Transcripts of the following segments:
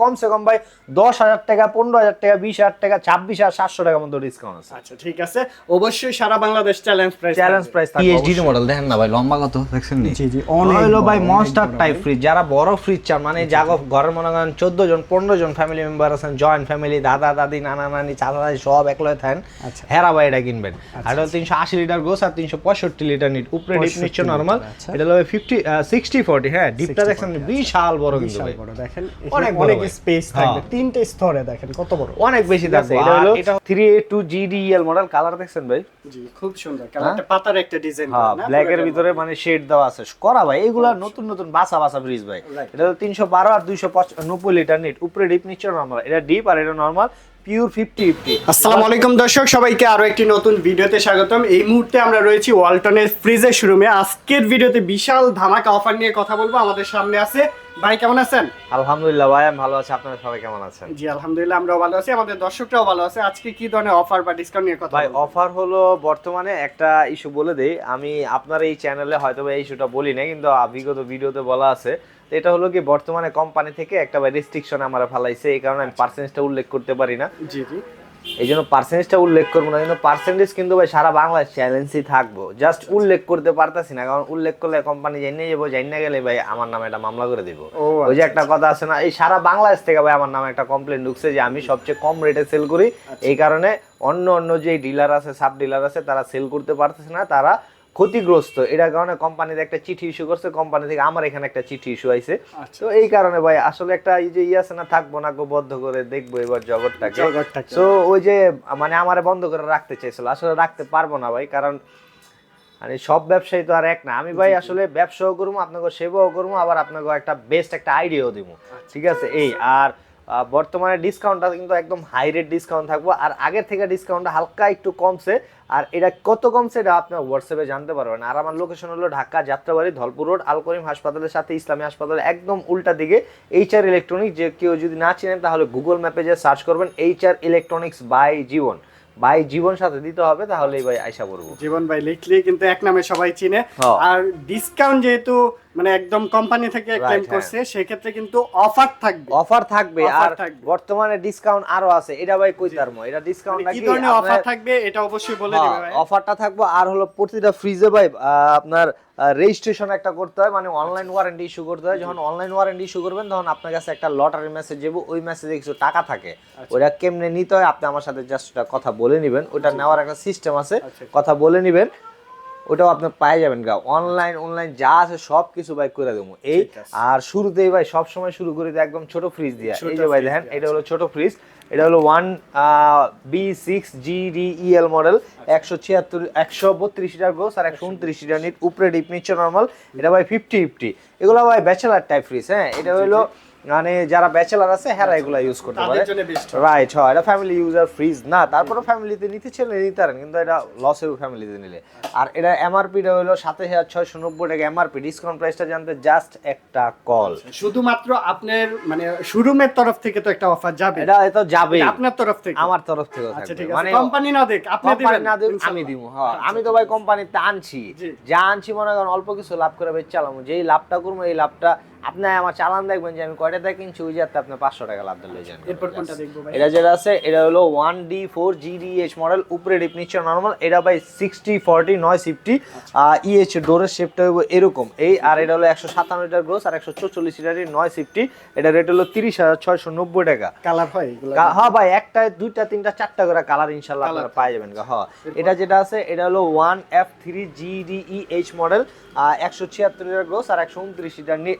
কমসে কম ভাই দশ হাজার টাকা পনেরো হাজার টাকা বিশ হাজার টাকা ছাব্বিশ হাজার সাতশো টাকা মতো ডিসকাউন্ট আছে। আচ্ছা ঠিক আছে। অবশ্যই সারা Bangladesh challenge price challenge price PhD model দেখেন না ভাই লম্বা কত দেখছেন নি? জি জি হলো ভাই মনস্টার টাইপ ফ্রিজ যারা বড় ফ্রিজ চান মানে জাগো ঘরের মনে করেন চোদ্দ জন পনেরো জন ফ্যামিলি মেম্বার আছেন জয়েন্ট ফ্যামিলি দাদা দাদি নানা নানি চাচা দাদি সব একলয়ে থাকেন আচ্ছা। হেরা ভাই এটা কিনবেন। আর এটা তিনশো আশি লিটার গোস আর তিনশো পঁয়ষট্টি লিটার নিট উপরে ডিপ 65 নিচ্ছে নর্মাল আচ্ছা। এটা হলো ফিফটি সিক্সটি ফোর্টি হ্যাঁ ডিপটা দেখছেন বিশাল বড় কিন্তু ভাই। বড় দেখেন অনেক অনেক অনেক। স্পেস থাকবে। হ্যাঁ। তিনটে স্তরে দেখেন কত বড়। অনেক বেশি থাকবে এটা হলো মডেল কালার দেখছেন ভাই? জি খুব সুন্দর। কালারটা পাতার একটা ডিজাইন হ্যাঁ ব্ল্যাক এর ভিতরে মানে শেড দেওয়া আছে। করা ভাই এগুলা নতুন নতুন বাসা বাসা ব্রিজ ভাই। এটা তিনশো বারো আর দুইশো নব্বই লিটার নিট উপরে ডিপ নিচে নর্মাল এটা ডিপ আর এটা নর্মাল পিওর ফিফটি ফিফটি আসসালামু আলাইকুম দর্শক সবাইকে আরও একটি নতুন ভিডিওতে স্বাগতম। এই মুহূর্তে আমরা রয়েছি ওয়ালটনের ফ্রিজের শোরুমে আজকের ভিডিওতে বিশাল ধামাকা অফার নিয়ে কথা বলব। আমাদের সামনে আছে ভাই কেমন আছেন? আলহামদুলিল্লাহ ভাই আমি ভালো আছি। আপনারা সবাই কেমন আছেন? জি আলহামদুলিল্লাহ আমরাও ভালো আছি। আমাদের দর্শকরাও ভালো আছে। আজকে কি ধরনের অফার বা ডিসকাউন্ট নিয়ে কথা ভাই অফার হলো বর্তমানে একটা ইস্যু বলে দেই। আমি আপনার এই চ্যানেলে হয়তো এই ইস্যুটা বলি না কিন্তু বিগত ভিডিওতে বলা আছে। এটা হলো কি বর্তমানে কোম্পানি থেকে একটা রেস্ট্রিকশন আমার ফেলাইছে। এই কারণে আমি পার্সেন্টেজটা উল্লেখ করতে পারি না। জি জি। এই জন্য পার্সেন্টেজটা উল্লেখ করব না কিন্তু পার্সেন্টেজ কিন্তু ভাই সারা বাংলায় চ্যালেঞ্জই থাকব। জাস্ট উল্লেখ করতে পারতাছি না কারণ উল্লেখ করলে কোম্পানি জানিয়ে যাব জানিয়ে গেলে ভাই আমার নামে একটা মামলা করে দিব। ও ওই যে আচ্ছা, একটা কথা আছে না এই সারা বাংলাদেশ থেকে ভাই আমার নামে একটা কমপ্লেন ঢুকছে যে আমি সবচেয়ে কম রেটে সেল করি। আচ্ছা। এই কারণে অন্য অন্য যে ডিলার আছে সাব ডিলার আছে তারা সেল করতে পারতেছে না তারা ক্ষতিগ্রস্ত। এটার কারণে কোম্পানিতে একটা চিঠি ইস্যু করছে কোম্পানি থেকে আমার এখানে একটা চিঠি ইস্যু আইছে। আচ্ছা। তো এই কারণে ভাই আসলে একটা এই যে ইয়ে আছে না থাকব না বদ্ধ করে দেখব এবার জগৎটাকে। তো ওই যে মানে আমারে বন্ধ করে রাখতে চাইছিল। আসলে রাখতে পারব না ভাই কারণ মানে সব ব্যবসায়ী তো আর এক না। আমি ভাই আসলে ব্যবসাও করব আপনাকে সেবাও করব আবার আপনাকে একটা বেস্ট একটা আইডিয়াও দিব। ঠিক আছে? এই আর বর্তমানে ডিসকাউন্টটা কিন্তু একদম হাই রেট ডিসকাউন্ট থাকব। আর আগের থেকে ডিসকাউন্টটা হালকা একটু কমছে। আর এটা কত কম এটা আপনার হোয়াটসঅ্যাপে জানতে পারবেন। আর আমার লোকেশন হলো ঢাকা যাত্রাবাড়ি ধলপুর রোড আল করিম হাসপাতালের সাথে ইসলামী হাসপাতাল একদম উল্টা দিকে এইচ আর ইলেকট্রনিক্স যে কেউ যদি না চিনেন তাহলে গুগল ম্যাপে যে সার্চ করবেন H R electronics by Jibon. By Jibon সাথে দিতে হবে তাহলেই ভাই আয়সা পড়ব জীবন ভাই লিখলে কিন্তু এক নামে সবাই চিনে। হ্যাঁ। আর ডিসকাউন্ট যেহেতু মানে একদম কোম্পানি থেকে ক্লেম হ্যাঁ। করছে কিন্তু অফার থাকবে। অফার থাকবে আর বর্তমানে ডিসকাউন্ট আরও আছে। এটা ভাই কই তারমো এটা ডিসকাউন্ট মানে নাকি কি ধরনের অফার থাকবে এটা অবশ্যই বলে দিবে ভাই। অফারটা থাকব আর হলো প্রতিটা ফ্রিজে ভাই আপনার রেজিস্ট্রেশন একটা করতে হয় মানে অনলাইন ওয়ারেন্টি ইস্যু করতে হয়। যখন অনলাইন ওয়ারেন্টি ইস্যু করবেন তখন আপনার কাছে একটা লটারি মেসেজ যাব ওই মেসেজে কিছু টাকা থাকে। আচ্ছা। ওটা কেমনে নিতে হয় আপনি আমার সাথে জাস্ট কথা বলে নেবেন। ওটা নেওয়ার একটা সিস্টেম আছে। আচ্ছা। কথা বলে নেবেন। ওটাও আপনি পাই যাবেন গা। অনলাইন অনলাইন যা আছে সব কিছু ভাই করে দেবো। এই আর শুরুতেই ভাই সব সময় শুরু করে দিই একদম ছোট ফ্রিজ দিয়ে। এই যে ভাই দেখেন এটা হলো ছোট ফ্রিজ এটা হলো one B six G D E L model একশো ছিয়াত্তর একশো বত্রিশ লিটার গোস আর একশো উনত্রিশ লিটার নিট উপরে ডিপ নিচে নর্মাল এটা ভাই ফিফটি ফিফটি এগুলো ভাই ব্যাচেলার টাইপ ফ্রিজ হ্যাঁ? এটা হলো মানে যারা ব্যাচেলার আছে হ্যাঁ এগুলো ইউজ করতে পারে। রাইট হয় এটা ফ্যামিলি ইউজার ফ্রিজ না তারপরে ফ্যামিলিতে নিতে ছেলে নিতে পারেন কিন্তু এটা লস হবে ফ্যামিলিতে নিলে। আর এটা এমআরপিটা হলো সাতাশ হাজার ছয়শো নব্বই টাকা এমআরপি ডিসকাউন্ট প্রাইসটা জানতে জাস্ট একটা কল শুধুমাত্র আপনার মানে শোরুমের তরফ থেকে তো একটা অফার যাবে। এটা তো এটা আপনার তরফ থেকে? আমার তরফ থেকে আচ্ছা মানে কোম্পানি না দেখ আপনি দিবেন না আমি দিব হ্যাঁ। আমি তো ভাই কোম্পানিতে আনছি। যা আনছি মনে করেন অল্প কিছু লাভ করে বেচ চালামু যেই লাভটা করব এই লাভটা আপনি আমার চালান দেখবেন যে আমি কয়টা দিয়ে কিনছি ওই যাতে আপনি পাঁচশো টাকা লাভ দিলে যান এরপর কোনটা দেখব ভাই? এটা যেটা আছে এটা হলো one D four G D H model উপরে ডিপ নিচে নর্মাল এটা ভাই সিক্সটি ফর্টি নয় সিফটি ইএইচ ডোরের শেপটা হইব এরকম। এই আর এটা হলো একশো সাতান্ন লিটার গ্রোস আর একশো চৌচল্লিশ লিটারের নয় সিফটি এটা রেট হলো তিরিশ হাজার ছয়শো নব্বই টাকা। কালার হয় এগুলো? হ্যাঁ ভাই একটা দুইটা তিনটা চারটা করে কালার ইনশাল্লাহ আপনারা পাই যাবেন গা, হ্যাঁ। এটা যেটা আছে এটা হলো one F three G D E H model একশো ছিয়াত্তর লিটার গ্রোস আর একশো উনত্রিশ লিটার নিট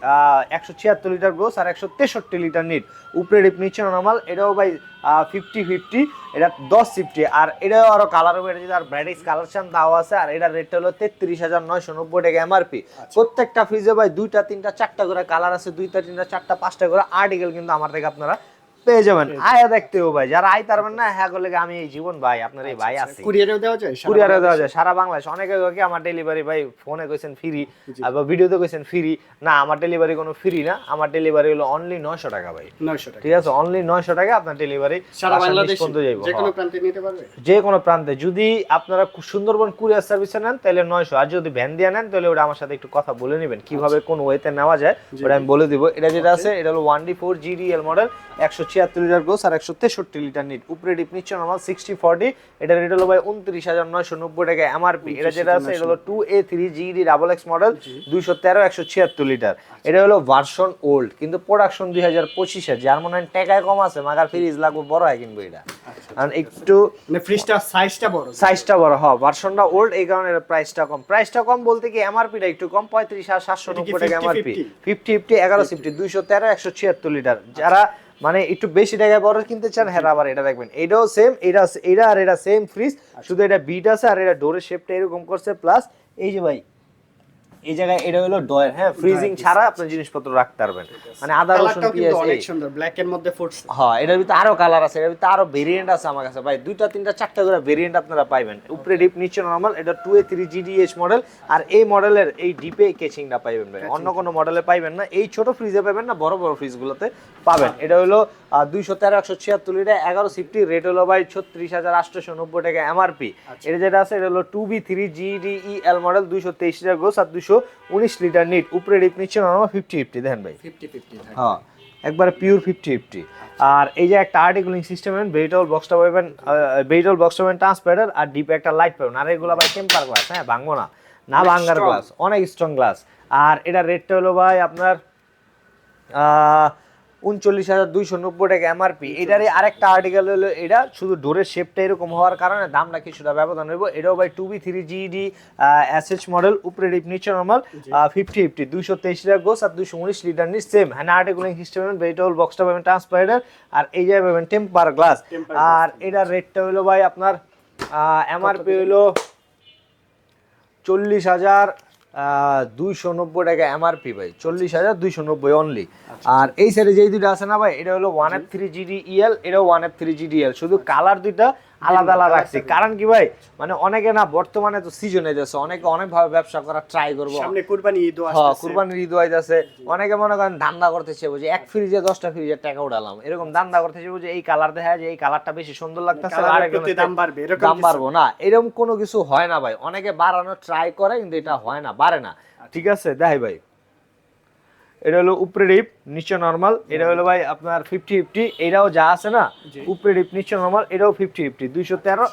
একশো ছিয়াত্তর লিটার গ্রোস আর একশো তেষট্টি লিটার নিট। উপরে ডিপ নিচে নর্মাল এটাও ভাই ফিফটি ফিফটি এটা দশ ফিফটি আর এটাও আরও কালার হবে এটা যদি আর ব্রাইটিস কালার চান তাও আছে আর এটার রেটটা হলো তেত্রিশ হাজার নয়শো নব্বই টাকা এমআরপি প্রত্যেকটা ফ্রিজে ভাই দুইটা তিনটা চারটা করে কালার আছে দুইটা তিনটা চারটা পাঁচটা করে আর্টিকেল কিন্তু আমার থেকে আপনারা পেয়ে যাবেন। আয়া দেখতেও ভাই। যারা আই পারবেন না হ্যাঁ করলে আমি এই জীবন ভাই আপনার এই ভাই আছে। কুরিয়ারেও দেওয়া যায়? সারা দেওয়া? যায়। সারা বাংলাদেশ। অনেকে কি আমার ডেলিভারি ভাই ফোনে কইছেন ফ্রি আবার ভিডিওতে কইছেন ফ্রি না আমার ডেলিভারি কোনো ফ্রি না। আমার ডেলিভারি হলো অনলি 900 টাকা ভাই। 900 টাকা। ঠিক আছে? অনলি 900 টাকা আপনার ডেলিভারি সারা বাংলাদেশে যে কোনো হ্যাঁ। প্রান্তে নিতে পারবে? যে কোনো প্রান্তে। যদি আপনারা সুন্দরবন কুরিয়ার সার্ভিসে নেন তাহলে 900 আর যদি ভ্যান দিয়ে নেন তাহলে ওটা আমার সাথে একটু কথা বলে নেবেন। কীভাবে কোন ওয়েতে নেওয়া যায় ওটা আমি বলে দিব। এটা যেটা আছে এটা হলো 1D4 GDL model 176 litre gross আর 163 লিটার নিট। উপরে ডিপ নিচে নরমাল 60 40 এটা রেট হলো ভাই 29990 টাকা এমআরপি এটা যেটা আছে এটা হলো 2A3 GD double X model 213 176 litre. এটা হলো ভার্সন ওল্ড কিন্তু প্রোডাকশন 2025 এর যার মনে হয় টাকায় কম আছে মাগার ফ্রিজ লাগবে বড় হয় কিনবো এটা। কারণ একটু মানে ফ্রিজটা সাইজটা বড়। সাইজটা বড় হয় ভার্সনটা ওল্ড এই কারণে এর প্রাইসটা কম। প্রাইসটা কম বলতে কি এমআরপিটা একটু কম পঁয়ত্রিশ হাজার সাতশো নব্বই টাকা 50, এমআরপি 50? ফিফটি ফিফটি এগারো ফিফটি দুইশো তেরো একশো ছিয়াত্তর লিটার। যারা মানে একটু বেশি টাকায় বড় কিনতে চান হ্যাঁ আবার এটা দেখবেন। এটাও সেম এটা এটা আর এটা সেম ফ্রিজ শুধু এটা বিট আছে আর এটা ডোরের শেপটা এরকম করছে প্লাস এই যে ভাই এই জায়গায় এটা হলো ডয়ের হ্যাঁ? ফ্রিজিং ছাড়া আপনার জিনিসপত্র রাখতে পারবেন। মানে আদা রসুন পেঁয়াজ অনেক সুন্দর ব্ল্যাক এর মধ্যে ফুটছে হ্যাঁ এটার ভিতরে আরও কালার আছে এটার ভিতরে আরও ভেরিয়েন্ট আছে আমার কাছে। ভাই দুইটা তিনটা চারটা করে ভেরিয়েন্ট আপনারা পাইবেন। উপরে ডিপ নিচে নরমাল এটা two A three G D S model আর এই মডেলের এই ডিপে কেচিংটা পাইবেন ভাই। অন্য কোনো মডেলে পাইবেন না। এই ছোট ফ্রিজে পাবেন না বড় বড় ফ্রিজগুলোতে পাবেন। এটা হলো দুইশো তেরো একশো ছিয়াত্তর লিটার এগারো সিফটি রেট হলো ভাই ছত্রিশ হাজার আটশোশো নব্বই টাকা এমআরপি এটা যেটা আছে এটা হলো two B three G D E L model দুইশো তেইশ লিটার গোস আর উনিশ লিটার নিট উপরে ডিপ নিচ্ছে নর্মাল ফিফটি ফিফটি দেখেন ভাই। ফিফটি ফিফটি হ্যাঁ একবারে পিওর ফিফটি ফিফটি আর এই যে একটা আর্টিকুলিং সিস্টেম ভেজিটেবল বক্সটা পাবেন ভেজিটেবল বক্সটা পাবেন ট্রান্সপারেন্ট আর ডিপে একটা লাইট পাবেন। আর এগুলো ভাই টেম্পার গ্লাস হ্যাঁ ভাঙবো না। না ভাঙ্গার গ্লাস অনেক স্ট্রং গ্লাস আর এটা রেটটা হলো ভাই আপনার উনচল্লিশ হাজার দুইশো নব্বই টাকা এমআরপি এটারই আরেকটা আর্টিকেল হলো এটা শুধু ডোরের শেপটা এরকম হওয়ার কারণে দামটা কিছুটা ব্যবধান হইব। এটাও ভাই two B three G D S H model উপরে ডিপ নিচে নর্মাল ফিফটি ফিফটি দুইশো তেইশ লিটার গোস আর দুইশো উনিশ লিটার নিচ সেম হ্যাঁ আর্টিকুলিং সিস্টেম পাবেন ভেজিটেবল বক্সটা পাবেন ট্রান্সপারেন্টার আর এই জায়গায় পাবেন টেম্পার গ্লাস আর এটার রেটটা হলো ভাই আপনার এমআরপি হলো চল্লিশ হাজার দুইশো নব্বই টাকা এমআরপি ভাই চল্লিশ হাজার দুইশো নব্বই অনলি আর এই সাইডে যেই দুইটা আছে না ভাই এটা হলো one F three G D E L এটাও one F three G D E L শুধু কালার দুইটা আলাদা আলাদা রাখছি। কারণ কি ভাই মানে অনেকে না বর্তমানে তো সিজনে যাচ্ছে অনেকে অনেক ভাবে ব্যবসা করার ট্রাই করব। সামনে কুরবানি ঈদ হ্যাঁ কুরবানির ঈদ হইতাছে অনেকে মনে করেন ধান্দা করতেছে বুঝে এক ফ্রিজে দশটা ফ্রিজের টাকা উঠালাম। এরকম ধান্দা করতেছে বুঝে এই কালার দেখা যায় যে এই কালারটা বেশি সুন্দর লাগতেছে আরেকজনের প্রতি দাম বাড়বে, দাম বাড়বো না। এরকম কোনো কিছু হয় না ভাই। অনেকে বাড়ানোর ট্রাই করে কিন্তু এটা হয় না। বাড়ে না। ঠিক আছে দেখাই ভাই। এটা হলো উপরে ডিপ নিচে নর্মাল এটা হলো ভাই আপনার ফিফটি ফিফটি এটাও যা আছে না উপরে ডিপ নিচে নর্মাল এটাও ফিফটি ফিফটি দুইশো তেরো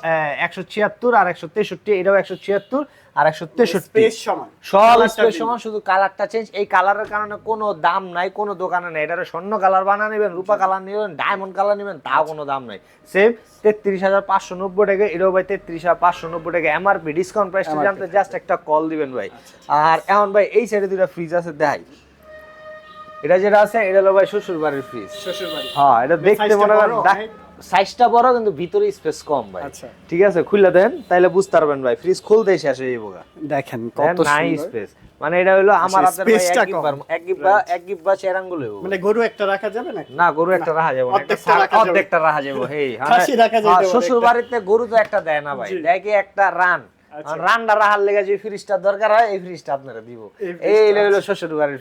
একশো ছিয়াত্তর আর একশো তেষট্টি এটাও একশো ছিয়াত্তর আর একশো তেষট্টি। সব স্পেস সমান শুধু কালারটা চেঞ্জ এই কালারের কারণে কোনো দাম নাই কোনো দোকানে নাই। এটা স্বর্ণ কালার বানা নেবেন রূপা কালার নেবেন ডায়মন্ড কালার নেবেন তাও কোনো দাম নাই। সেম তেত্রিশ হাজার পাঁচশো নব্বই টাকা এটাও ভাই তেত্রিশ হাজার পাঁচশো নব্বই টাকা। এমআরপি ডিসকাউন্ট প্রাইসটা জানতে জাস্ট একটা কল দিবেন ভাই। আর এখন ভাই এই সাইডে দুটা ফ্রিজ আছে দেখাই। এটা যেটা আছে এটা হলো ভাই শ্বশুর বাড়ির ফ্রিজ শ্বশুর বাড়ি হ্যাঁ এটা দেখতে মনে করেন সাইজটা বড় কিন্তু ভিতরে স্পেস কম ভাই আচ্ছা। ঠিক আছে খুললে দেন তাইলে বুঝতে পারবেন ভাই ফ্রিজ খুলতেই শেষ হয়ে যাব গা। দেখেন কত নাই স্পেস মানে এটা হলো আমার আচ্ছা, আপনার ভাই এক। গিব্বার এক গিব্বা এক গিব্বা চের আঙ্গুল হইবো। মানে গরু একটা রাখা যাবে না না গরু একটা রাখা যাবে না, একটা অর্ধেকটা রাখা যাবে। হেই যাবে অনেকটা। শ্বশুর বাড়িতে গরু তো একটা দেয় না ভাই। দেয় কি একটা রান আচ্ছা। রানটা রাহার লেগে যে ফ্রিজটা দরকার হয় এই ফ্রিজটা আপনারা দিব। এই হলো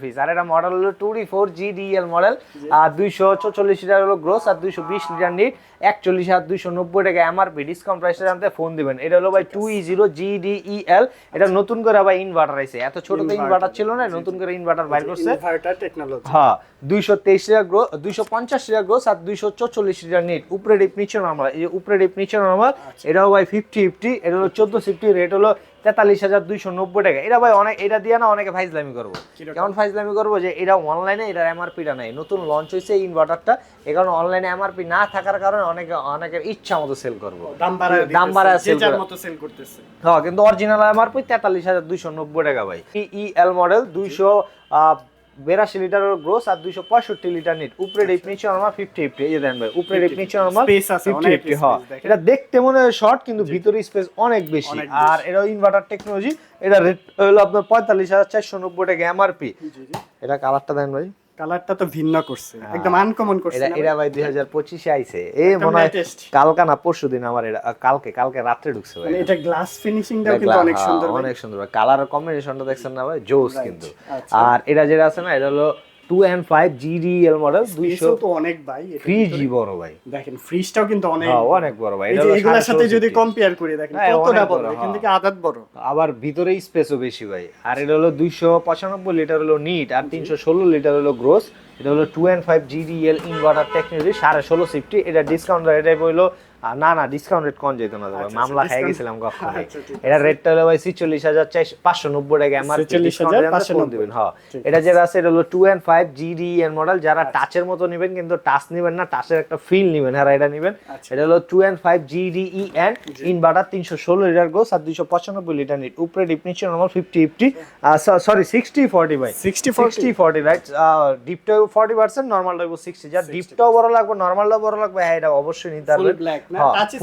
ফ্রিজ আর এটা মডেল হলো ফোর জিডিএল মডেল আর দুইশো চল্লিশ লিটার হলো গ্রোস আর দুইশো বিশ লিটার নিট একচল্লিশ হাজার দুইশো নব্বই টাকা এমআরপি ডিসকাউন্ট প্রাইসটা জানতে ফোন দিবেন। এটা হলো ভাই টু ই জিরো জিডিইএল এটা নতুন করে আবার ইনভার্টার আইছে। এত ছোট তো ইনভার্টার ছিল না নতুন করে ইনভার্টার বাইর করছে। ইনভার্টার টেকনোলজি হ্যাঁ। দুইশো তেইশ লিটার গ্রো দুইশো পঞ্চাশ লিটার গ্রোস আর দুইশো চল্লিশ লিটার নিট। উপরে ডিপ নিচে নর্মাল এই যে উপরে ডিপ নিচে নর্মাল এটাও ভাই ফিফটি ফিফটি এটা হলো চোদ্দ ফিফটি রেট হলো তেতাল্লিশ হাজার দুইশো নব্বই টাকা। এটা ভাই অনেক এটা দিয়ে না অনেকে ফাইজলামি করব। কেমন ফাইজলামি করব যে এটা অনলাইনে এটার এমআরপিটা নাই নতুন লঞ্চ হয়েছে ইনভার্টারটা এই কারণে অনলাইনে এমআরপি না থাকার কারণে অনেকে অনেকের ইচ্ছা মতো সেল করব। দাম বাড়ায় সেল করতেছে। হ্যাঁ কিন্তু অরিজিনাল এমআরপি তেতাল্লিশ হাজার দুইশো নব্বই টাকা ভাই। ই এল মডেল দুইশো বেরাশি লিটার গ্রোস আর দুইশো পঁয়ষট্টি লিটার নিট উপরে ডিপ নিচে নর্মাল ফিফটি ফিফটি এই যে দেন ভাই উপরে ডিপ নিচে নর্মাল ফিফটি ফিফটি হ হ্যাঁ। এটা দেখতে মনে হয় শর্ট কিন্তু ভিতরে স্পেস অনেক বেশি। আর এটা ইনভার্টার টেকনোলজি এটা রেট হলো আপনার পঁয়তাল্লিশ হাজার চারশো নব্বই টাকা এমআরপি এটা কালারটা দেন ভাই। কালারটা তো ভিন্ন করছে একদম আনকমন করছে এটা এরা ভাই? দুই হাজার পঁচিশে আইছে। এ মনে হয় কালকা না পরশু দিন আমার এটা কালকে কালকে রাত্রে ঢুকছে ভাই মানে এটা। গ্লাস ফিনিশিংটাও কিন্তু অনেক হ্যাঁ, সুন্দর অনেক সুন্দর কালার কম্বিনেশনটা দেখছেন না ভাই? জোস কিন্তু। আচ্ছা। আর এটা যেটা আছে না এটা হলো two and five G D L model দুইশো তো অনেক ভাই থ্রি জি বড় ভাই। দেখেন ফ্রিজটাও কিন্তু অনেক হ্যাঁ অনেক বড় ভাই। হলো এগুলোর সাথে যদি কম্পেয়ার করে দেখেন হ্যাঁ, কতটা বড় এখান হ্যাঁ। থেকে আদাত বড়। আবার ভিতরে স্পেসও বেশি ভাই। আর এটা হলো দুইশো পঁচানব্বই লিটার হলো নিট আর তিনশো ষোলো লিটার হলো গ্রোস এটা হলো two and five G D L inverter technology সাড়ে ষোলো সিফটি এটা ডিসকাউন্ট রেটে আর না না ডিসকাউন্ট রেট কম যেত না ভাই, আচ্ছা, মামলা আচ্ছা, খেয়ে গেছিলাম কখন। আচ্ছা, এটা রেটটা হলো ভাই ছিচল্লিশ হাজার পাঁচশো নব্বই টাকা এমআর 46,590 দিবেন হ্যাঁ। এটা যেটা আছে এটা হলো two and five G D এর মডেল যারা টাচের মতো নেবেন কিন্তু টাচ নেবেন না টাচের একটা ফিল নেবেন হ্যাঁ এটা নেবেন। আচ্ছা। এটা হলো two and five G D E N inverter তিনশো ষোলো লিটার গোস আর দুইশো পঁচানব্বই লিটার নিট উপরে ডিপ নিচ্ছে normal fifty fifty sorry sixty forty by 60 sixty forty right ডিপটাও ফর্টি পার্সেন্ট নর্মালটা সিক্সটি যার ডিপটাও বড় লাগবে নর্মালটাও বড় লাগবে হ্যাঁ এটা অবশ্যই নিতে Full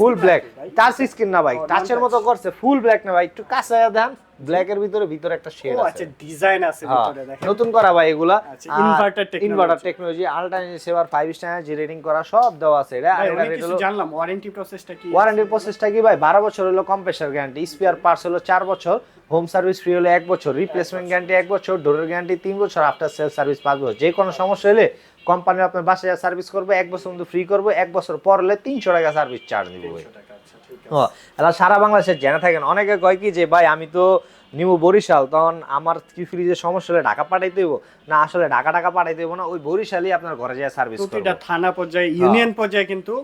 full black? Touch screen না ভাই টাচের মতো করছে ফুল ব্ল্যাক না ভাই একটু কাছে দেন। ব্ল্যাকের ভিতরে ভিতরে একটা শেড আছে আচ্ছা ডিজাইন আছে হ্যাঁ, ভিতরে দেখেন। নতুন করা ভাই এগুলা। inverter technology। Inverter technology saver star G rating করা সব দেওয়া আছে। এটা আর এটা কিছু হলো- জানলাম ওয়ারেন্টি প্রসেসটা কি? ওয়ারেন্টির প্রসেসটা কি ভাই? বারো বছর হলো কম্প্রেসার গ্যারান্টি স্পেয়ার পার্টস হলো চার বছর হোম সার্ভিস ফ্রি হলো এক বছর রিপ্লেসমেন্ট গ্যারান্টি এক বছর। ডোরের গ্যারান্টি তিন বছর আফটার সেল সার্ভিস পাঁচ বছর। যে কোনো সমস্যা হলে কোম্পানি আপনার বাসায় সার্ভিস করবে এক বছর মধ্যে ফ্রি করবে এক বছর পর হলে তিনশো টাকা সার্ভিস চার্জ দিব ভাই। এলা সারা বাংলাদেশে জেনে থাকেন অনেকে কয় কি যে ভাই আমি তো নিউ বরিশাল তখন আমার কি ফ্রিজের সমস্যা হলে ঢাকা পাঠাইতে হইব? না আসলে ঢাকা টাকা পাঠাইতে হইব না ওই বরিশালই আপনার ঘরে যায় সার্ভিস থানা পর্যায়ে ইউনিয়ন পর্যায়ে কিন্তু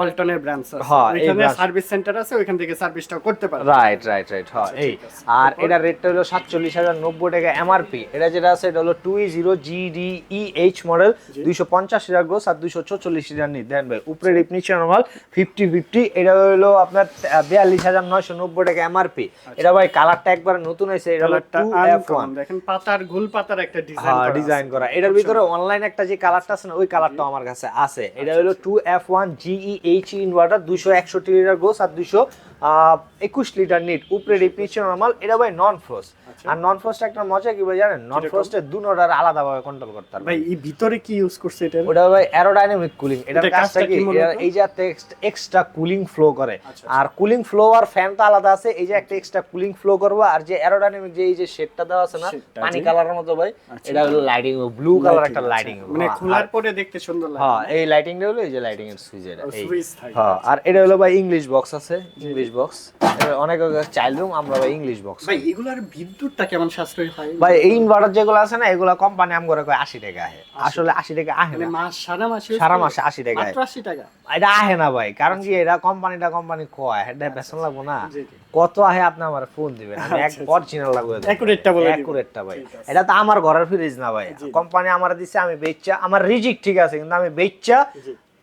অল্টনের ব্রাঞ্চ আছে। হ্যাঁ, ওইখানে সার্ভিস সেন্টার আছে ওইখান থেকে সার্ভিসটাও করতে পারবে। রাইট রাইট রাইট হ্যাঁ এই। আর এটা রেটটা হলো সাতচল্লিশ হাজার নব্বই টাকা এমআরপি এটা যেটা আছে এটা হলো টু জিরো মডেল দুইশো পঞ্চাশ লিটার গোস আর দুইশো চৌচল্লিশ লিটার দেন ভাই উপরে রিপ নিচে নর্মাল ফিফটি ফিফটি এটা হলো আপনার বিয়াল্লিশ হাজার নয়শো নব্বই টাকা এমআরপি এটা ভাই কালারটা একবার নতুন হয়েছে এটা হলো কালারটা টু এফ ওয়ান আনকমন দেখেন পাতার গোল পাতার একটা ডিজাইন হ্যাঁ ডিজাইন করা। এটার ভিতরে অনলাইন একটা যে কালারটা আছে না ওই কালারটা আমার কাছে আছে। এটা হলো two F one G E H inverter দুইশো একষট্টি লিটার গোস আর দুশো একুশ লিটার নিট উপরে নিচে নর্মাল এটা ভাই নন ফ্রোস্ট আর নন ফ্রোস্ট একটা মজা কি ভাই জানেন? নন ফ্রোস্টের দুনোটার আলাদাভাবে কন্ট্রোল করতে পারবে ভাই এই ভিতরে কি ইউজ করছে এটা ওটা ভাই অ্যারোডাইনামিক কুলিং এটার কাজটা কি? এই যে এক্সট্রা কুলিং ফ্লো করে। আচ্ছা, আর কুলিং ফ্লো আর ফ্যান তো আলাদা আছে এই যে একটা এক্সট্রা কুলিং ফ্লো করবে আর যে অ্যারোডাইনামিক যে এই যে শেডটা দেওয়া আছে না পানি কালারের মতো ভাই এটা হলো লাইটিং ব্লু কালার একটা লাইটিং মানে খোলার পরে দেখতে সুন্দর লাগে। হ্যাঁ এই লাইটিংটা হলো এই যে লাইটিং এর সুইচ এটা। হ্যাঁ আর এটা হলো ভাই ইংলিশ বক্স আছে ইংলিশ বক্স অনেক চাইল্ড রুম আমরা ভাই ইংলিশ বক্স ভাই এগুলার বিদ্যুৎটা কেমন সাশ্রয় হয়? ভাই এই ইনভার্টার যেগুলো আছে না এগুলো কোম্পানি আম করে কয় আশি টাকা আহে। আসলে আশি টাকা আহে মানে না। মাস সারা মাসে সারা মাসে আশি টাকা আশি টাকা। এটা আহে না ভাই কারণ কি এটা কোম্পানিটা কোম্পানি কয় এটা বেতন লাগবো না। জি, জি। কত আহে আপনি আমার ফোন দিবেন? আমি এক আচ্ছা, অরিজিনাল লাগবে Accurate-টা বলে। অ্যাকুরেটটা ভাই। এটা তো আমার ঘরের ফ্রিজ না ভাই। কোম্পানি আমার দিছে আমি বেচা আমার রিজিক ঠিক আছে কিন্তু আমি বেচা।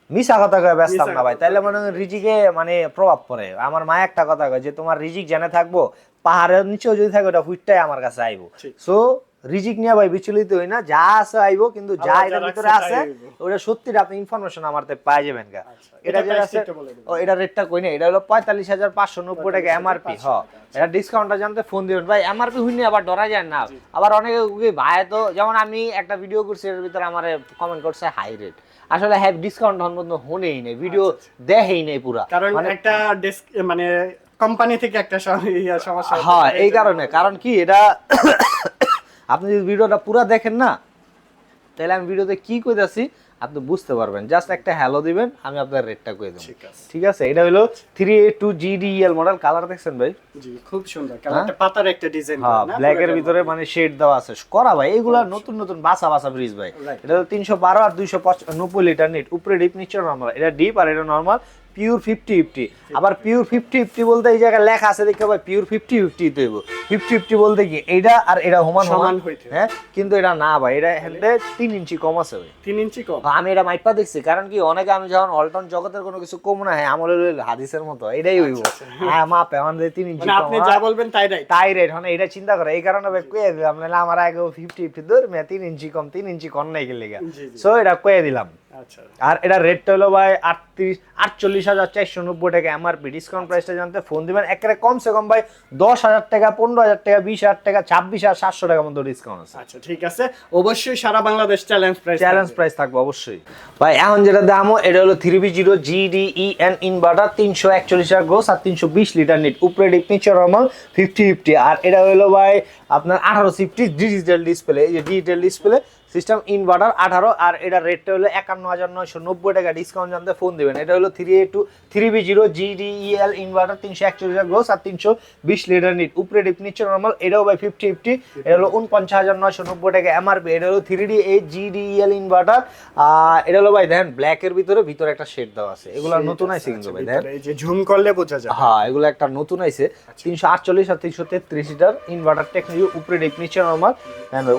মিশা কথা কয়ে ব্যস্তাম না ভাই। তাইলে মনে রিজিকে মানে প্রভাব পড়ে। আমার মা একটা কথা কয় যে তোমার রিজিক জেনে থাকব পাহাড়ের নিচেও যদি থাকে ওটা ফুটটাই আমার কাছে আইবো। সো রিজিক নিয়ে ভাই বিচলিত হই না যা আছে আইবো কিন্তু যা এটার ভিতরে আছে ওটা সত্যিটা আপনি ইনফরমেশন আমার তে পাই যাবেন গা। আচ্ছা, এটা যেটা আছে। ও এটা রেটটা কই না এটা হলো পঁয়তাল্লিশ হাজার পাঁচশো নব্বই টাকা এমআরপি হ। এটা ডিসকাউন্টটা জানতে ফোন দিবেন। ভাই এমআরপি হইনি আবার ডরা যায় না। আবার অনেকে ভাই তো যেমন আমি একটা ভিডিও করছি এর ভিতরে আমার কমেন্ট করছে হাই রেট আসলে হ্যাঁ ডিসকাউন্ট হন পর্যন্ত হনেই নেই ভিডিও দেখেই নেই পুরা। কারণ মানে একটা মানে কোম্পানি থেকে একটা সমস্যা হ্যাঁ এই কারণে। কারণ কি এটা আপনি যদি ভিডিওটা পুরা দেখেন না তাহলে আমি ভিডিওতে কি কইতাছি আপনি বুঝতে পারবেন। জাস্ট একটা হ্যালো দিবেন আমি আপনার রেটটা কই দেবো। ঠিক আছে। এটা হলো three A two G D L model colour দেখছেন ভাই? জি খুব সুন্দর। কালারটা পাতার একটা ডিজাইন হ্যাঁ ব্ল্যাক এর ভিতরে মানে শেড দেওয়া আছে। করা ভাই এগুলা নতুন নতুন বাসা বাসা ব্রিজ ভাই। এটা তিনশো বারো আর দুইশো নব্বই লিটার নিট উপরে ডিপ নিচে নর্মাল এটা ডিপ আর এটা নর্মাল পিওর ফিফটি ফিফটি আবার পিওর ফিফটি ফিফটি বলতে এই জায়গায় লেখা আছে দেখতে ভাই পিওর ফিফটি ফিফটি দেবো ফিফটি ফিফটি বলতে কি এটা আর এটা সমান সমান। হ্যাঁ কিন্তু এটা না ভাই এটা হেলতে তিন ইঞ্চি কম আছে ভাই। তিন ইঞ্চি কম। আমি এটা মাইপা দেখছি কারণ কি অনেকে আমি যখন অল্টন জগতের কোনো কিছু কম না হ্যাঁ আমলের হাদিসের মতো এটাই হইব। হ্যাঁ মাপে আমাদের তিন ইঞ্চি মানে আপনি হ্যাঁ। যা বলবেন তাই রাইট তাই রেট মানে এটা চিন্তা করে এই কারণে ভাই কয়ে দিলাম নাহলে আমার আগে ফিফটি ফিফটি দূর মে তিন ইঞ্চি কম তিন ইঞ্চি কম নাই গেলে। সো এটা কয়ে দিলাম। আচ্ছা আর এটা রেটটা হলো ভাই আটত্রিশ আটচল্লিশ হাজার চারশো নব্বই টাকা। এমআরপি ডিসকাউন্ট প্রাইসটা জানতে ফোন দিবেন। একেবারে কমসে কম ভাই দশ হাজার টাকা পনেরো হাজার টাকা বিশ হাজার টাকা ছাব্বিশ হাজার সাতশো টাকা মতো ডিসকাউন্ট আছে। আচ্ছা ঠিক আছে। অবশ্যই সারা Bangladesh challenge price challenge price থাকবে অবশ্যই। ভাই এখন যেটা দামও এটা হলো three B zero G D E N inverter তিনশো একচল্লিশ হাজার গ্রোস আর তিনশো বিশ লিটার নিট উপরে ডিপ নিচে নর্মাল ফিফটি ফিফটি আর এটা হলো ভাই আপনার আঠারো ফিফটি ডিজিটাল ডিসপ্লে এই যে ডিজিটাল ডিসপ্লে সিস্টেম ইনভার্টার আঠারো আর এটা রেটটা হলো একান্ন হাজার নয়শো নব্বই টাকা। ডিসকাউন্ট জানতে ফোন দেবেন। এটা হলো three A two three B zero G D E L inverter তিনশো একচল্লিশ গ্রোস আর তিনশো বিশ লিটার নিট উপরে ডিপ নিচে নর্মাল এটাও বাই ফিফটি ফিফটি এটা হলো উনপঞ্চাশ হাজার নয়শো নব্বই টাকা এমআরপি এটা হলো three D eight G D L inverter আর এটা হলো ভাই দেখেন ব্ল্যাকের ভিতরে ভিতরে একটা শেড দেওয়া আছে। এগুলো নতুন আছে কিন্তু ভাই দেখেন। এই যে ঝুম করলে বোঝা যায়। হ্যাঁ এগুলো একটা নতুন আইছে। তিনশো আটচল্লিশ আর তিনশো তেত্রিশ লিটার ইনভার্টার টেকনোলজি উপরে ডিপ নিচে নর্মাল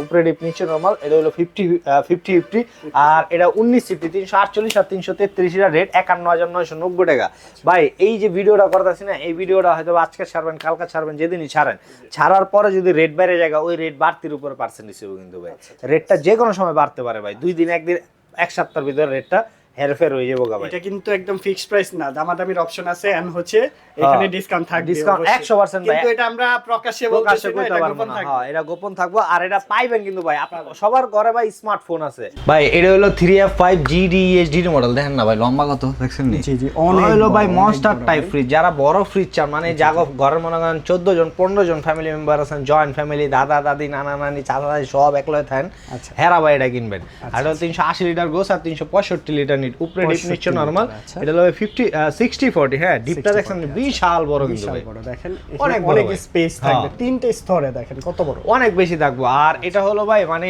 উপরে ডিপ নিচে নর্মাল এটা হলো ফিফটি ফিফটি ফিফটি। আর এটা উনিশ ফিফটি তিনশো আটচল্লিশ আর তিনশো তেত্রিশ এটা রেট একান্ন হাজার নয়শো নব্বই টাকা। ভাই এই যে ভিডিওটা করতেছি না এই ভিডিওটা হয়তো আজকে ছাড়বেন কালকে ছাড়বেন যেদিনই ছাড়েন। ছাড়ার পরে যদি রেট বেড়ে যায় ওই রেট বাড়তির উপরে পার্সেন্ট হিসেবে কিন্তু ভাই। রেটটা যে কোনো সময় বাড়তে পারে ভাই। দুই দিন একদিন এক সপ্তাহের ভিতরে রেটটা হেরফের হয়ে যাব গা এটা কিন্তু একদম ফিক্সড প্রাইস না দামাদামির অপশন আছে এন্ড হচ্ছে এখানে ডিসকাউন্ট থাকবে Discount অবশ্যই। 100% ভাই। কিন্তু এটা আমরা প্রকাশ্যে প্রকাশ্যে বলতেছি করতে পারব না। হ্যাঁ এটা গোপন থাকব আর এটা পাইবেন কিন্তু ভাই। আপনার সবার ঘরে ভাই স্মার্টফোন আছে। ভাই এটা হলো three F five GDHD model দেখেন না ভাই লম্বা কত দেখছেন নি? জি জি অনেক হলো ভাই মনস্টার টাইপ ফ্রিজ যারা বড় ফ্রিজ চান মানে জাগো ঘরের মনে করেন চোদ্দ জন পনেরো জন ফ্যামিলি মেম্বার আছেন জয়েন্ট ফ্যামিলি দাদা দাদি নানা নানি চাচা সব একলয় থাকেন। আচ্ছা। হেরা ভাই এটা কিনবেন। আর এটা তিনশো আশি লিটার গোস আর তিনশো পঁয়ষট্টি লিটার নিট উপরে ডিপ নিচ্ছে নর্মাল আচ্ছা। এটা হলো ফিফটি সিক্সটি ফোর্টি হ্যাঁ ডিপটা 60 দেখছেন 40, বিশাল বড় কিন্তু বড় দেখেন অনেক অনেক। স্পেস থাকবে। হ্যাঁ। তিনটে স্তরে দেখেন কত বড়? অনেক বেশি থাকব। আর এটা হলো ভাই মানে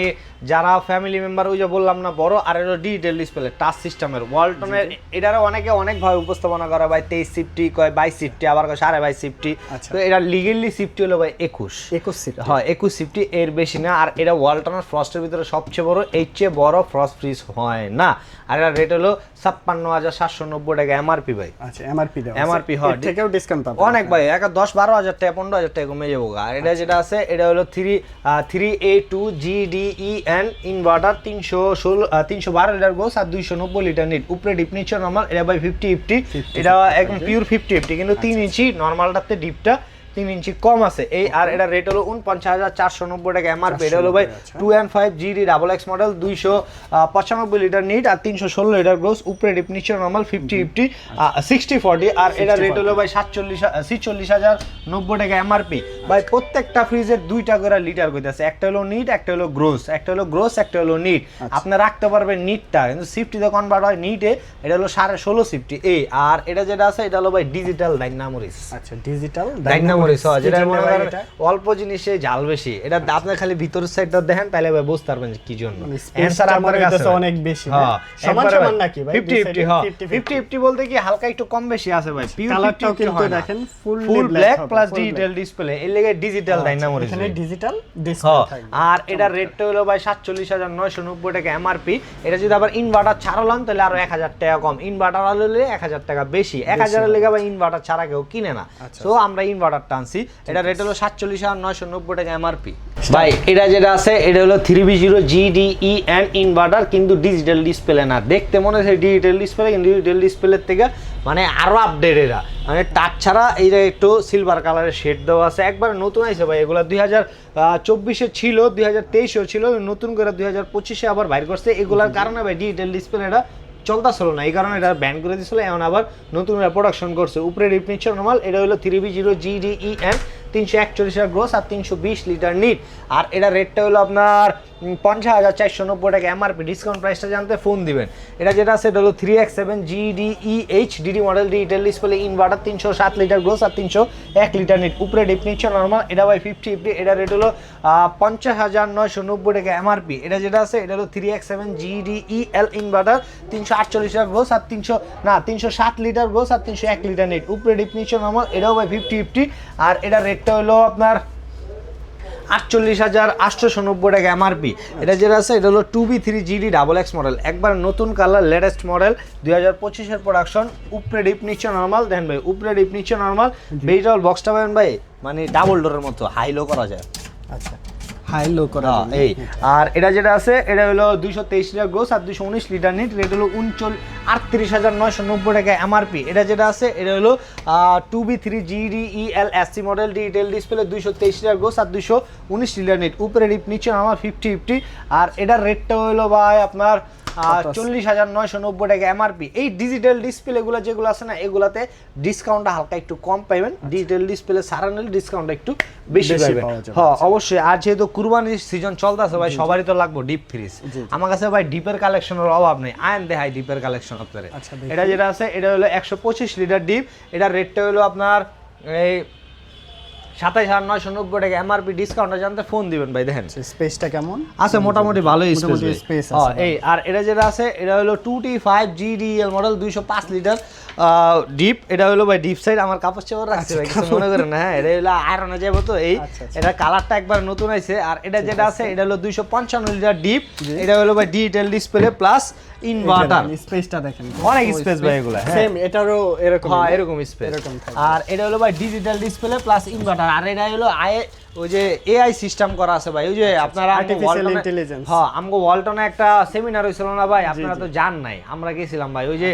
যারা ফ্যামিলি মেম্বার ওই যে বললাম না বড় আর এটা ডিজিটাল ডিসপ্লে টাচ সিস্টেমের ওয়ালটনের এটারও অনেকে উপস্থাপনা করা ভাই তেইশ সিফটি কয় বাইশ সিফটি আবার কয় সাড়ে বাইশ সিফটি আচ্ছা। তো এটা লিগেলি সিফটি হলো ভাই একুশ। একুশ সিট হয় একুশ সিফটি এর বেশি না। আর এটা ওয়ালটনের ফ্রস্টের ভিতরে সবচেয়ে বড় এর চেয়ে বড় ফ্রস্ট ফ্রিজ হয় না। আর এটা রেট হলো ছাপ্পান্ন হাজার সাতশো নব্বই টাকা এমআরপি ভাই। আচ্ছা এমআরপি আছে। হয়। থেকেও ডিসকাউন্ট পাবেন অনেক ভাই এক দশ বারো হাজার টাকা পনেরো হাজার টাকা কমে যাব আর এটা যেটা আছে এটা হলো three three A two G D E N inverter তিনশো ষোলো তিনশো বারো লিটার গোস আর দুইশো নব্বই লিটার নিট উপরে ডিপ নিচ্ছে নর্মাল এটা ভাই ফিফটি ফিফটি এটা একদম পিওর ফিফটি ফিফটি কিন্তু তিন ইঞ্চি নর্মালটাতে ডিপটা তিন ইঞ্চি কম আছে। এই আর এটা রেট হলো উনপঞ্চাশ হাজার চারশো নব্বই টাকা। এমআরপি এটা হলো ভাই আচ্ছা। Two and five GD double X model দুইশো পঁচানব্বই লিটার নিট আর তিনশো ষোলো লিটার গ্রোস উপরে ডিপ নিচ্ছে normal fifty fifty sixty forty আর এটা রেট হলো ভাই সাতচল্লিশ ছিচল্লিশ হাজার নব্বই টাকা এমআরপি ভাই প্রত্যেকটা ফ্রিজের দুইটা করে লিটার কইতেছে। একটা হলো নিট একটা হলো গ্রোস একটা হলো গ্রোস একটা হলো নিট আপনি রাখতে পারবেন নিটটা কিন্তু সিফটিতে কনভার্ট হয় নিটে এটা হলো সাড়ে ষোলো সিফটি এই আর এটা যেটা আছে এটা হলো ভাই ডিজিটাল ডাইনামোরিস আচ্ছা ডিজিটাল ডাইনামোরিস হয় যেটা মনে করেন অল্প জিনিসে জাল বেশি। এটা আপনার খালি ভিতরের সাইডটা দেখেন তাহলে ভাই বুঝতে পারবেন কি জন্য। আপনার মনে কাছে অনেক বেশি, হ্যাঁ, সমান সমান নাকি ভাই? 50 50 হ্যাঁ। 50 50 50 বলতে কি হালকা একটু কম বেশি আছে ভাই। পিওর কালারটাও কিন্তু দেখেন full black plus digital display এর লেগে ডিজিটাল ডাইনামোরিস এখানে ডিজিটাল হ্যাঁ, ডিসপ্লে থাকবে। আর এটার রেটটা হলো ভাই সাতচল্লিশ হাজার নয়শো নব্বই টাকা এমআরপি এটা যদি আবার ইনভার্টার ছাড়ালাম তাহলে আরও এক হাজার টাকা কম। ইনভার্টার এক হাজার টাকা বেশি। এক হাজারের লেগে আবার ইনভার্টার ছাড়া কেউ কিনে না। আচ্ছা। তো আমরা টানছি এটা রেট হলো সাতচল্লিশ হাজার নয়শো নব্বই টাকা এমআরপি ভাই এটা যেটা আছে এটা হলো three B zero GDE N inverter কিন্তু ডিজিটাল ডিসপ্লে না। দেখতে মনে হচ্ছে ডিজিটাল ডিসপ্লে কিন্তু ডিজিটাল ডিসপ্লের থেকে মানে আরও আপডেট এরা। মানে টাচ ছাড়া এইটা একটু সিলভার কালারের শেড দেওয়া আছে। একবার নতুন আছে ভাই এগুলো দুই হাজার চব্বিশে ছিল দুই হাজার তেইশেও ছিল নতুন করে দুই হাজার পঁচিশে আবার বাইর করছে। এগুলোর কারণে ভাই ডিজিটাল ডিসপ্লেটা চলতেছিল না, এই কারণে এটা ব্যান করে দিয়েছিল এখন আবার নতুন প্রোডাকশন করছে। উপরে রিপ নিচ্ছে নর্মাল এটা হলো three B zero GDE N তিনশো একচল্লিশ গ্রোস আর তিনশো বিশ লিটার নিট। আর এটা রেটটা হলো আপনার পঞ্চাশ হাজার চারশো নব্বই টাকা এমআরপি ডিসকাউন্ট প্রাইসটা জানতে ফোন দিবেন। এটা যেটা আছে, এটা হলো three X seven GDE H DD model digital display inverter তিনশো সাত লিটার গ্রোস আর তিনশো এক লিটার নিট। উপরে ডিপ নিচ্ছে নর্মাল এটা বাই ফিফটি ফিফটি এটা রেট হলো পঞ্চাশ হাজার নয়শো নব্বই টাকা এমআরপি এটা যেটা আছে, এটা হলো three X seven GDE L inverter তিনশো আটচল্লিশ লিটার গ্রোস আর তিনশো, না, তিনশো সাত লিটার গ্রোস আর তিনশো এক লিটার নিট। উপরে ডিপ নিচ্ছে নর্মাল এটাও বাই ফিফটি ফিফটি আর এটা রেটটা হলো আপনার আটচল্লিশ হাজার আটশোশো নব্বই টাকা এমআরপি এটা যেটা আছে এটা হলো two B three GD double X model একবার নতুন কালার লেটেস্ট মডেল দুই হাজার পঁচিশের প্রোডাকশন উপরে ডিপ নিচ্ছে নর্মাল দেন ভাই উপরে ডিপ নিচ্ছে নর্মাল ভেজিটেবল বক্সটা পাবেন ভাই মানে ডাবল ডোরের মতো হাইলো করা যায়। আচ্ছা। হাই লো করা হ্যাঁ, এই। আর এটা যেটা আছে এটা হলো দুইশো তেইশ লিটার গ্রোস আর দুইশো উনিশ লিটার নিট। রেট হলো উনচল আটত্রিশ হাজার নয়শো নব্বই টাকা এমআরপি এটা যেটা আছে এটা হলো two B three GD E L S C model detail display দুইশো তেইশ লিটার গ্রোস আর দুইশো উনিশ লিটার নিট। উপরে ডিপ নিচে আমার ফিফটি ফিফটি আর এটার রেটটা হলো ভাই আপনার চল্লিশ হাজার নয়শো নব্বই টাকা এমআরপি এই ডিজিটাল ডিসপ্লেগুলো যেগুলো আছে না এগুলাতে ডিসকাউন্টটা হালকা একটু কম পাইবেন। ডিজিটাল ডিসপ্লে সারা নিলে ডিসকাউন্টটা একটু বেশি পাইবেন। হ্যাঁ অবশ্যই। আর যেহেতু কুরবানির সিজন চলতেছে ভাই সবারই তো লাগবে ডিপ ফ্রিজ আমার কাছে ভাই ডিপের কালেকশনের অভাব নেই। আয়ন দেখাই ডিপের কালেকশন আপনার এটা যেটা আছে এটা হলো একশো পঁচিশ লিটার ডিপ এটার রেটটা হলো আপনার এই সাতাইশ হাজার নয়শো নব্বই টাকা এমআরপি ডিসকাউন্টটা জানতে ফোন দিবেন ভাই দেখেন। স্পেসটা কেমন? আছে মোটামুটি ভালোই স্পেস হ্যাঁ এই আর এটা যেটা আছে এটা হলো two T five GDL model দুইশো পাঁচ লিটার ডিপ এটা হলো ভাই ডিপ সাইড আমার কাপড় চাপড় রাখছে ভাই কিছু মনে করেন হ্যাঁ এটা হলো আয়রনে যাব তো এই। আচ্ছা, আচ্ছা। এটা কালারটা একবার নতুন আছে আর এটা যেটা আছে এটা হলো দুইশো পঞ্চান্ন লিটার ডিপ এটা হলো ভাই ডিজিটাল ডিসপ্লে প্লাস ইনভার্টার স্পেসটা দেখেন অনেক স্পেস ভাই এগুলো হ্যাঁ। সেম এটারও এরকম। হ্যাঁ এরকম স্পেস আর এটা হলো ভাই ডিজিটাল ডিসপ্লে প্লাস ইনভার্টার আর এটা হলো আই ওই যে এআই সিস্টেম করা আছে ভাই। ওই যে আপনারা আর্টিফিশিয়াল ইন্টেলিজেন্স ওয়ালটনে- হ্যাঁ আমগো ওয়ালটনে একটা সেমিনার হইছিল না ভাই? আপনারা তো জান নাই আমরা গেছিলাম ভাই। ওই যে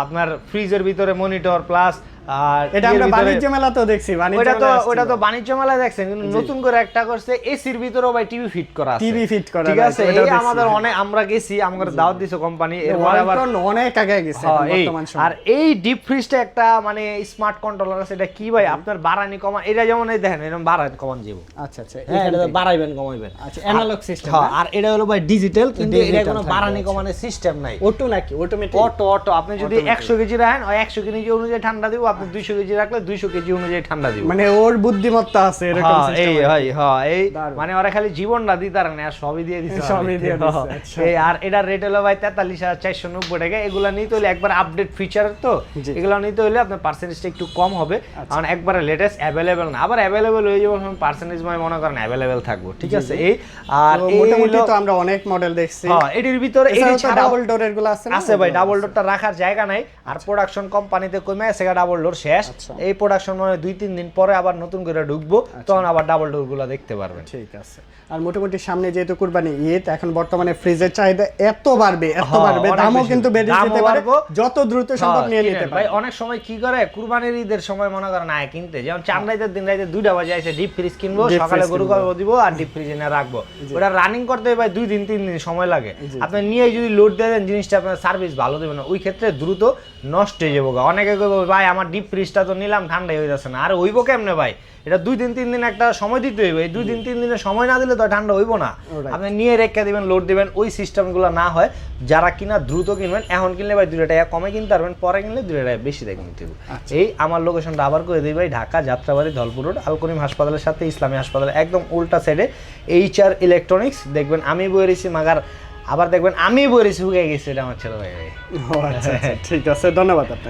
আপনার ফ্রিজের ভিতরে মনিটর প্লাস আর এটা আমরা বাণিজ্য মেলাতেও দেখছি বাণিজ্য ওইটা তো ওইটা তো বাণিজ্য মেলায় দেখছেন কিন্তু নতুন করে একটা করছে এসির ভিতরেও ভাই টিভি ফিট করা আছে। TV fit করা, ঠিক আছে? এই আমাদের। অনেক আমরা গেছি আমাদের দাওয়াত দিছে কোম্পানি এরপর আবার অনেক আগে গেছে হ্যাঁ, বর্তমান সময়ে। আর এই ডিপ ফ্রিজটা একটা মানে স্মার্ট কন্ট্রোলার আছে এটা কি ভাই? আপনার বাড়ানি কমান এটা যেমন এই দেখেন এরকম বাড়ানি কমান যাব। আচ্ছা আচ্ছা হ্যাঁ এটা বাড়াইবেন কমাইবেন। আচ্ছা অ্যানালগ সিস্টেম হ্যাঁ আর এটা হলো ভাই ডিজিটাল কিন্তু এটা কোনো বাড়ানি আচ্ছা। কমানোর সিস্টেম নাই। অটো নাকি? অটোমেটিক অটো অটো আপনি যদি একশো কেজি রাখেন ওই একশো কেজি অনুযায়ী ঠান্ডা দিব আপনি দুইশো কেজি রাখলে দুইশো কেজি অনুযায়ী ঠান্ডা দিব। মানে ওর বুদ্ধিমত্তা আছে এরকম হ্যাঁ, এই। হয় হ্যাঁ এই মানে ওরা খালি জীবনটা দিতে না সবই দিয়ে দিচ্ছে সবই দিয়ে দিচ্ছে, আচ্ছা। এই আর এটার রেট হলো ভাই তেতাল্লিশ হাজার চারশো নব্বই টাকা এগুলো নিতে হলে একবার আপডেট ফিচার তো এগুলো নিতে হলে আপনার পার্সেন্টেজটা একটু কম হবে কারণ একবারে লেটেস্ট অ্যাভেলেবেল না আবার অ্যাভেলেবেল হয়ে যাবে পার্সেন্টেজ মানে মনে করেন অ্যাভেলেবেল থাকব ঠিক আছে এই আর মোটামুটি তো আমরা অনেক মডেল দেখছি। হ্যাঁ এটির ভিতরে এটি ছাড়াও ডাবল ডোরেরগুলো আছে? আছে ভাই ডাবল ডোরটা রাখার জায়গা নাই আর প্রোডাকশন কোম্পানিতে কমে আছে ডাবল ডোর শেষ। আচ্ছা। এই প্রোডাকশন মানে দুই তিন দিন পরে আবার নতুন করে ঢুকবো তখন আবার ডাবল ডোরগুলো দেখতে পারবেন। ঠিক আছে। আর মোটামুটি সামনে যেহেতু কুরবানি ঈদ এখন বর্তমানে ফ্রিজের চাহিদা এত বাড়বে এত হ্যাঁ, বাড়বে দামও কিন্তু বেড়ে যেতে পারে যত দ্রুত সম্ভব হ্যাঁ, নিয়ে কিনেন। নিতে ভাই পারে। অনেক সময় কি করে কুরবানির ঈদের সময় মনে করেন আয় কিনতে। যেমন চান রাইতের দিন রাইতে দুইটা বাজে এসে ডিপ ফ্রিজ কিনবো সকালে গরু কিনবো। দিব আর ডিপ ফ্রিজে না রাখব। ওটা রানিং করতে ভাই দুই দিন তিন দিন সময় লাগে। আপনি নিয়ে যদি লোড দিয়ে দেন জিনিসটা আপনার সার্ভিস ভালো দেবে না। ওই ক্ষেত্রে দ্রুত নষ্ট হয়ে যাব অনেকে ভাই আমার ডিপ ফ্রিজটা তো নিলাম ঠান্ডা হয়ে যাচ্ছে না। আর হইব কেমনে ভাই? এটা দুই দিন তিন দিন একটা সময় দিতে হইবে। এই দুই দিন তিন দিনের সময় না দিলে তো ঠান্ডা হইব না। আপনি নিয়ে রেখে দিবেন লোড দিবেন ওই সিস্টেমগুলো না হয়। যারা কিনা দ্রুত কিনবেন এখন কিনলে ভাই দুটো টাকা কমে কিনতে পারবেন পরে কিনলে দুটো টাকা বেশি দিয়ে কিনতে হবে এই আমার লোকেশনটা আবার করে দিই ভাই ঢাকা যাত্রাবাড়ি ধলপুর রোড আলকরিম হাসপাতালের সাথে ইসলামী হাসপাতালের একদম উল্টা সাইডে এইচ আর ইলেকট্রনিক্স দেখবেন আমি বই রয়েছি মাগার আবার দেখবেন আমি বই রয়েছি হুকে গেছি এটা আমার ছেলে ভাই। আচ্ছা আচ্ছা, ঠিক আছে ধন্যবাদ আপনাকে।